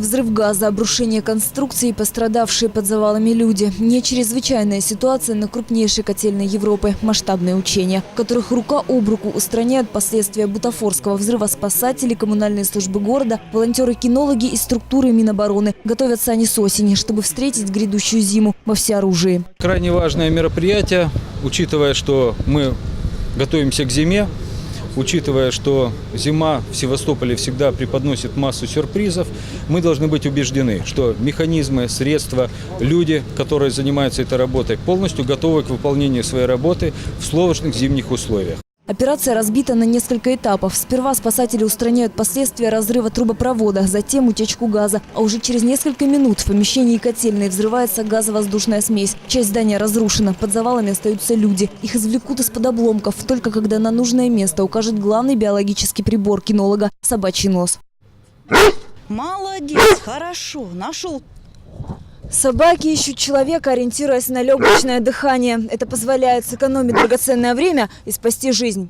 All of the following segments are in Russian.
Взрыв газа, обрушение конструкций и пострадавшие под завалами люди. Не чрезвычайная ситуация на крупнейшей котельной Европы. Масштабные учения, в которых рука об руку устраняют последствия бутафорского взрыва спасатели, коммунальные службы города, волонтеры-кинологи и структуры Минобороны. Готовятся они с осени, чтобы встретить грядущую зиму во всеоружии. Крайне важное мероприятие, учитывая, что мы готовимся к зиме, учитывая, что зима в Севастополе всегда преподносит массу сюрпризов, мы должны быть убеждены, что механизмы, средства, люди, которые занимаются этой работой, полностью готовы к выполнению своей работы в сложных зимних условиях. Операция разбита на несколько этапов. Сперва спасатели устраняют последствия разрыва трубопровода, затем утечку газа. А уже через несколько минут в помещении котельной взрывается газовоздушная смесь. Часть здания разрушена, под завалами остаются люди. Их извлекут из-под обломков, только когда на нужное место укажет главный биологический прибор кинолога – собачий нос. Молодец, хорошо, нашел. Собаки ищут человека, ориентируясь на легочное дыхание. Это позволяет сэкономить драгоценное время и спасти жизнь.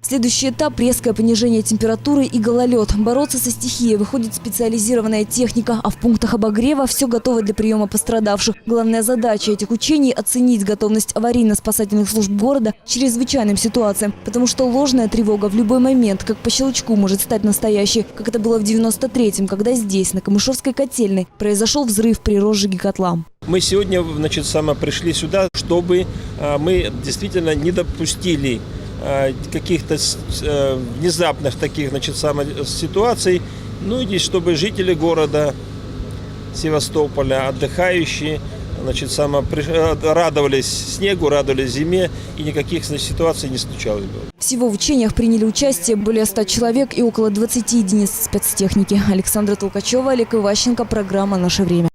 Следующий этап – резкое понижение температуры и гололед. Бороться со стихией выходит специализированная техника, а в пунктах обогрева все готово для приема пострадавших. Главная задача этих учений – оценить готовность аварийно-спасательных служб города к чрезвычайным ситуациям, потому что ложная тревога в любой момент, как по щелчку, может стать настоящей, как это было в 93-м, когда здесь, на Камышовской котельной, произошел взрыв при розжиге котла. Мы сегодня, значит, само пришли сюда, чтобы а, мы действительно не допустили каких-то с- э, внезапных таких, значит, ситуаций. Ну и чтобы жители города Севастополя, отдыхающие, значит, само э, радовались снегу, радовались зиме, и никаких значит, ситуаций не случалось бы. Всего в учениях приняли участие более 100 человек и около 20 единиц спецтехники. Александра Толкачева, Олег Иващенко, программа «Наше время».